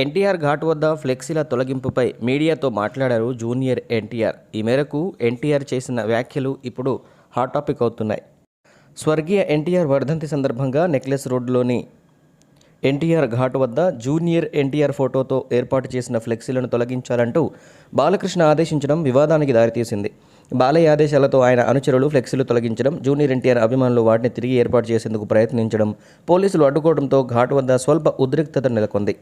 ఎన్టీఆర్ ఘాట్ వద్ద ఫ్లెక్సీల తొలగింపుపై మీడియాతో మాట్లాడారు జూనియర్ ఎన్టీఆర్. ఈ మేరకు ఎన్టీఆర్ చేసిన వ్యాఖ్యలు ఇప్పుడు హాట్ టాపిక్ అవుతున్నాయి. స్వర్గీయ ఎన్టీఆర్ వర్ధంతి సందర్భంగా నెక్లెస్ రోడ్లోని ఎన్టీఆర్ ఘాట్ వద్ద జూనియర్ ఎన్టీఆర్ ఫోటోతో ఏర్పాటు చేసిన ఫ్లెక్సీలను తొలగించాలంటూ బాలకృష్ణ ఆదేశించడం వివాదానికి దారితీసింది. బాలయ్య ఆదేశాలతో ఆయన అనుచరులు ఫ్లెక్సీలు తొలగించడం జూనియర్ ఎన్టీఆర్ అభిమానులు వాటిని తిరిగి ఏర్పాటు చేసేందుకు ప్రయత్నించడం పోలీసులు అడ్డుకోవడంతో ఘాట్ వద్ద స్వల్ప ఉద్రిక్తత నెలకొంది.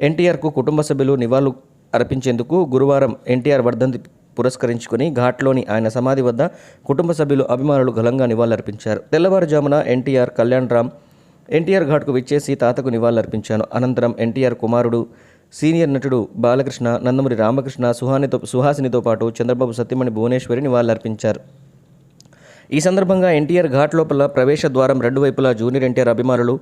ఎన్టీఆర్కు కుటుంబ సభ్యులు నివాళులు అర్పించేందుకు గురువారం ఎన్టీఆర్ వర్ధంతి పురస్కరించుకుని ఘాట్లోని ఆయన సమాధి వద్ద కుటుంబ సభ్యులు అభిమానులు ఘనంగా నివాళులర్పించారు. తెల్లవారుజామున ఎన్టీఆర్ కళ్యాణ్ రామ్ ఎన్టీఆర్ ఘాట్కు విచ్చేసి తాతకు నివాళులర్పించాను. అనంతరం ఎన్టీఆర్ కుమారుడు సీనియర్ నటుడు బాలకృష్ణ నందమూరి రామకృష్ణ సుహానితో సుహాసినితో పాటు చంద్రబాబు సత్యమణి భువనేశ్వరి నివాళులర్పించారు ఈ సందర్భంగా ఎన్టీఆర్ ఘాట్ లోపల ప్రవేశ ద్వారం రెండు వైపులా జూనియర్ ఎన్టీఆర్ అభిమానులు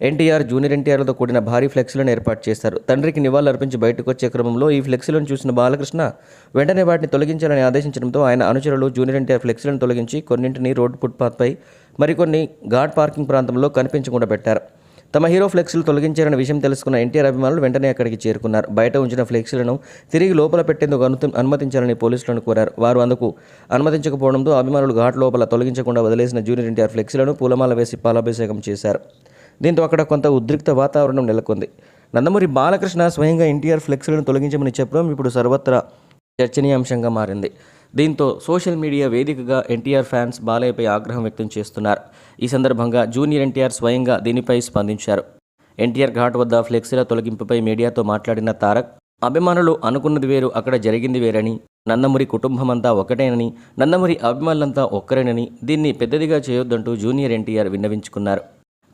ఎన్టీఆర్ జూనియర్ ఎన్టీఆర్లతో కూడిన భారీ ఫ్లెక్సీలను ఏర్పాటు చేశారు. తండ్రికి నివాళులర్పించి బయటకు వచ్చే క్రమంలో ఈ ఫ్లెక్సీలను చూసిన బాలకృష్ణ వెంటనే వాటిని తొలగించాలని ఆదేశించడంతో ఆయన అనుచరులు జూనియర్ ఎన్టీఆర్ ఫ్లెక్సీలను తొలగించి కొన్నింటిని రోడ్డు ఫుట్పాత్పై మరికొన్ని ఘాట్ పార్కింగ్ ప్రాంతంలో కనిపించకుండా పెట్టారు. తమ హీరో ఫ్లెక్సీలు తొలగించారన్న విషయం తెలుసుకున్న ఎన్టీఆర్ అభిమానులు వెంటనే అక్కడికి చేరుకున్నారు. బయట ఉంచిన ఫ్లెక్సీలను తిరిగి లోపల పెట్టేందుకు అను అనుమతించాలని పోలీసులను కోరారు. వారు అందుకు అనుమతించకపోవడంతో అభిమానులు ఘాట్ లోపల తొలగించకుండా వదిలేసిన జూనియర్ ఎన్టీఆర్ ఫ్లెక్సీలను పూలమాల వేసి పాలాభిషేకం చేశారు. దీంతో అక్కడ కొంత ఉద్రిక్త వాతావరణం నెలకొంది. నందమూరి బాలకృష్ణ స్వయంగా ఎన్టీఆర్ ఫ్లెక్సీలను తొలగించమని చెప్పడం ఇప్పుడు సర్వత్రా చర్చనీయాంశంగా మారింది. దీంతో సోషల్ మీడియా వేదికగా ఎన్టీఆర్ ఫ్యాన్స్ బాలయ్యపై ఆగ్రహం వ్యక్తం చేస్తున్నారు. ఈ సందర్భంగా జూనియర్ ఎన్టీఆర్ స్వయంగా దీనిపై స్పందించారు. ఎన్టీఆర్ ఘాట్ వద్ద ఫ్లెక్సీల తొలగింపుపై మీడియాతో మాట్లాడిన తారక్ అభిమానులు అనుకున్నది వేరు అక్కడ జరిగింది వేరని నందమూరి కుటుంబమంతా ఒకటేనని నందమూరి అభిమానులంతా ఒక్కరేనని దీన్ని పెద్దదిగా చేయొద్దంటూ జూనియర్ ఎన్టీఆర్ విన్నవించుకున్నారు.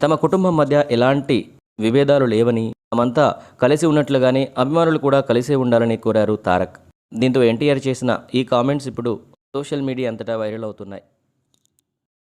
తమ కుటుంబం మధ్య ఎలాంటి విభేదాలు లేవని తమంతా కలిసి ఉన్నట్లుగానే అభిమానులు కూడా కలిసే ఉండాలని కోరారు తారక్. దీంతో ఎన్టీఆర్ చేసిన ఈ కామెంట్స్ ఇప్పుడు సోషల్ మీడియా అంతటా వైరల్ అవుతున్నాయి.